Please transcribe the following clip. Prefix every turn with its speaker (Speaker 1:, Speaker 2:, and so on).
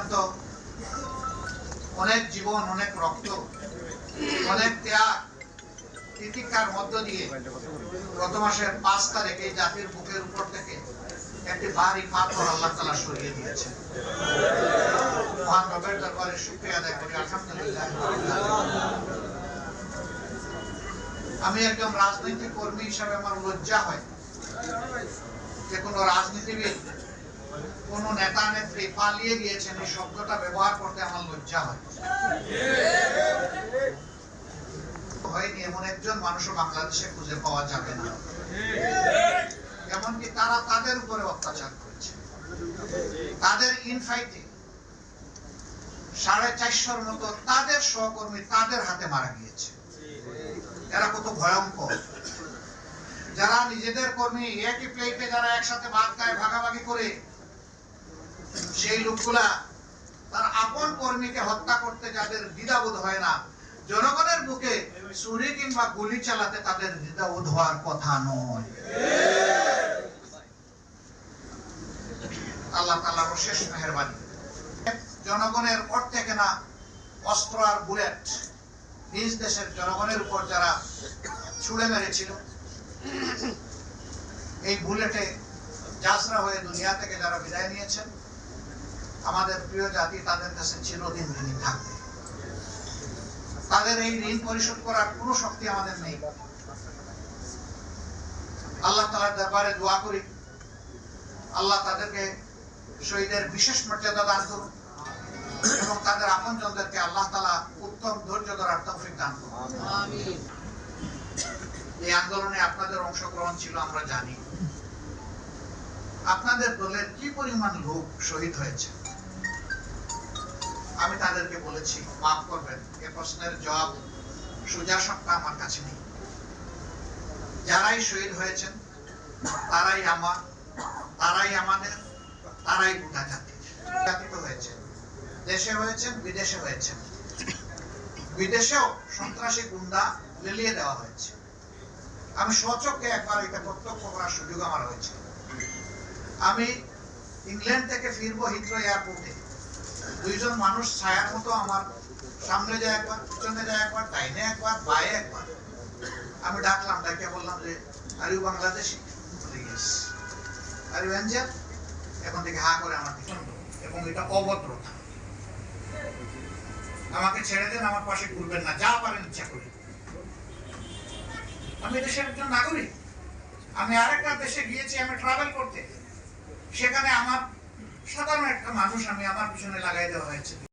Speaker 1: পর্যন্ত অনেক জীবন, অনেক রক্ত, অনেক ত্যাগ মধ্য দিয়ে গত মাসের পাঁচ জাতির বুকের উপর থেকে একটি ভারী পাথর আল্লাহ তালা সরিয়ে দিয়েছেন। মহান রবের দরবারে শুক্রিয়া আদায় করি, আলহামদুলিল্লাহ আমি একজন রাজনৈতিক কর্মী হিসাবে আমার লজ্জা হয় যে কোনো রাজনীতিবিদ কোন নেতা নেত্রী পালিয়ে গিয়েছেন, এই শব্দটা ব্যবহার করতে আমার লজ্জা হয়। হয়নি এমন একজন মানুষও বাংলাদেশে খুঁজে পাওয়া যাবে না। এমনকি তারা তাদের উপরে অত্যাচার করেছে। তাদের ইনফাইটে সাড়ে চারশোর মতো তাদের সহকর্মী তাদের হাতে মারা গিয়েছে। এরা কত ভয়ঙ্কর। যারা নিজেদের কর্মী একই প্লেটে যারা একসাথে ভাত খায়, ভাগাভাগি করে সেই লোকগুলা তার আপন কর্মীকে হত্যা করতে যাদের দ্বিধাবোধ হয় না, জনগণের বুকে ছুরি কিংবা গুলি চালাতে তাদের দ্বিধাবোধ হওয়ার কথা নয়। আল্লাহ তাআলার শেষ মেহেরবানি। জনগণের অর্থে কেনা অস্ত্র আর বুলেট। নিজ দেশের জনগণের উপর যারা ছুড়ে মেরেছিল, এই বুলেটে যাত্রা হয়ে দুনিয়া থেকে যারা বিদায় নিয়েছেন আমাদের প্রিয় জাতি তাদের কাছে চিরদিন ঋণী থাকবে। তাদের এই ঋণ পরিশোধ করার কোনো শক্তি আমাদের নেই। আল্লাহ তালার দরবারে দোয়া করি। আল্লাহ তাদেরকে শহীদের বিশেষ মর্যাদা দান করুন এবং তাদের আপনজনদেরকে আল্লাহ তালা উত্তম ধৈর্য ধরার তৌফিক দান করুন। এই আন্দোলনে আপনাদের অংশগ্রহণ ছিল, আমরা জানি। আপনাদের দলের কি পরিমাণ লোক শহীদ হয়েছে? আমি তাদেরকে বলেছি, মাফ করবেন, এ প্রশ্নের জবাব সোজা সবটা আমার কাছে নেই। যারাই শহীদ হয়েছেন, তারাই আমার, তারাই আমাদের, তারাই গোটা জাতি। হয়েছে দেশে হয়েছেন, বিদেশে হয়েছেন। বিদেশেও সন্ত্রাসী গুন্ডা লেলিয়ে দেওয়া হয়েছে। আমি স্বচক্ষে একবার এটা প্রত্যক্ষ করার সুযোগ আমার হয়েছে। আমি ইংল্যান্ড থেকে ফিরবো হিথ্রো এয়ারপোর্টে। দুইজন মানুষ ছায়ার মতো আমার সামনে যায় একবার, পিছনে যায় একবার, ডাইনে একবার, বায়ে একবার। আমি ডাকলাম ডাকে বললাম যে are you Bangladeshi are you এখন থেকে হা করে আমার দিকে এবং এটা অভদ্রতা। আমাকে ছেড়ে দেন, আমার পাশে ঘুরবেন না, যা পারেন ইচ্ছা করে। আমি দেশের একজন নাগরিক। আমি আরেকটা দেশে গিয়েছি, আমি ট্রাভেল করতে। সেখানে আমার সাধারণ একটা মানুষ আমি আমার পিছনে লাগাই দেওয়া হয়েছে।